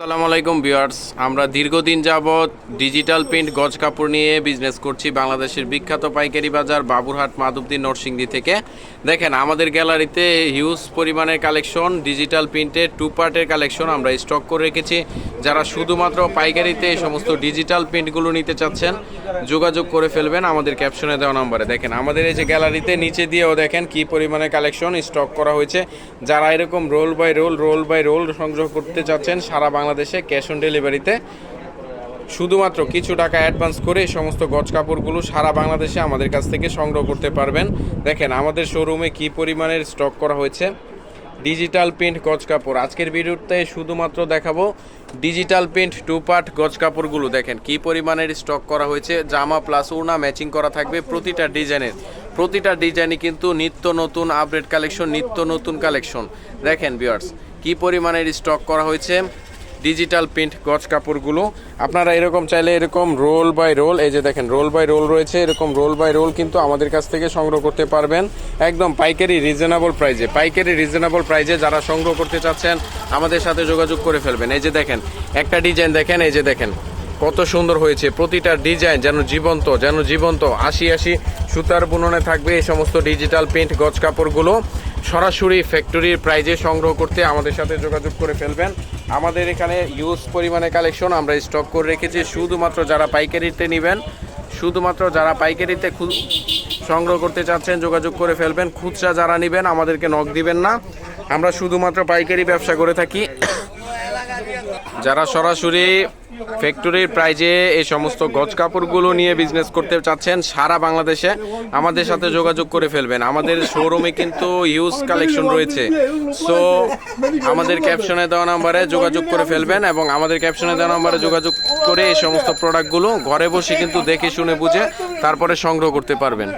আসসালামু আলাইকুম ভিউয়ার্স, আমরা দীর্ঘদিন যাবৎ ডিজিটাল প্রিন্ট, গজ কাপড় নিয়ে বিজনেস করছি বাংলাদেশের বিখ্যাত পাইকারি বাজার বাবুরহাট মাধবদী নরসিংদী থেকে। দেখেন, আমাদের গ্যালারিতে হিউজ পরিমাণের কালেকশন ডিজিটাল প্রিন্টের টু পার্টের কালেকশন আমরা স্টক করে রেখেছি। যারা শুধুমাত্র পাইকারিতে এই সমস্ত ডিজিটাল প্রিন্টগুলো নিতে চাচ্ছেন, যোগাযোগ করে ফেলবেন আমাদের ক্যাপশনে দেওয়া নম্বরে। দেখেন, আমাদের এই যে গ্যালারিতে নিচে দিয়েও দেখেন কি পরিমাণে কালেকশন স্টক করা হয়েছে। যারা এরকম roll by roll roll by roll সংগ্রহ করতে চাচ্ছেন সারা বাংলাদেশে ক্যাশ অন ডেলিভারিতে শুধুমাত্র কিছু টাকা অ্যাডভান্স করে এই সমস্ত গজ কাপড়গুলো সারা বাংলাদেশে আমাদের কাছ থেকে সংগ্রহ করতে পারবেন। দেখেন, আমাদের শোরুমে কি পরিমাণের স্টক করা হয়েছে। ডিজিটাল প্রিন্ট গজ কাপড় আজকের ভিডিওতে শুধুমাত্র দেখাবো ডিজিটাল প্রিন্ট টু পার্ট গজ কাপড়গুলো দেখেন কি পরিমাণের স্টক করা হয়েছে। জামা প্লাস ওড়না ম্যাচিং করা থাকবে প্রতিটা ডিজাইনের। প্রতিটা ডিজাইনই কিন্তু নিত্য নতুন আপডেট কালেকশন নিত্য নতুন কালেকশন দেখেন বিয়ার্স কি পরিমাণের স্টক করা হয়েছে? ডিজিটাল প্রিন্ট গজ কাপড়গুলো। আপনারা এরকম চাইলে এরকম রোল বাই রোল এই যে দেখেন রোল বাই রোল রয়েছে, এরকম রোল বাই রোল কিন্তু আমাদের কাছ থেকে সংগ্রহ করতে পারবেন। একদম পাইকারি রিজনেবল প্রাইজে পাইকারি রিজনেবল প্রাইজে যারা সংগ্রহ করতে চাচ্ছেন, আমাদের সাথে যোগাযোগ করে ফেলবেন। এই যে দেখেন, একটা ডিজাইন দেখেন, এই যে দেখেন, কত সুন্দর হয়েছে। প্রতিটা ডিজাইন যেন জীবন্ত যেন জীবন্ত, আশি আশি সুতার বুননে থাকবে এই সমস্ত ডিজিটাল প্রিন্ট গজ কাপড়গুলো। সরাসরি ফ্যাক্টরির প্রাইজে সংগ্রহ করতে আমাদের সাথে যোগাযোগ করে ফেলবেন। আমাদের এখানে ইউজ পরিমাণে কালেকশন আমরা স্টক করে রেখেছি। শুধুমাত্র যারা পাইকারিতে নেবেন, শুধুমাত্র যারা পাইকারিতে সংগ্রহ করতে চাচ্ছেন, যোগাযোগ করে ফেলবেন, খুচরা যারা নেবেন, আমাদেরকে নখ দিবেন না। আমরা শুধুমাত্র পাইকারি ব্যবসা করে থাকি। যারা সরাসরি ফ্যাক্টরির প্রাইজে এই সমস্ত গজ কাপড়গুলো নিয়ে বিজনেস করতে চাচ্ছেন সারা বাংলাদেশে। আমাদের সাথে যোগাযোগ করে ফেলবেন। আমাদের শোরুমে কিন্তু ইউজ কালেকশন রয়েছে। সো আমাদের ক্যাপশনে দেওয়া নাম্বারে যোগাযোগ করে ফেলবেন এবং আমাদের ক্যাপশনে দেওয়া নাম্বারে যোগাযোগ করে এই সমস্ত প্রোডাক্টগুলো ঘরে বসে কিন্তু দেখে শুনে বুঝে তারপরে সংগ্রহ করতে পারবেন।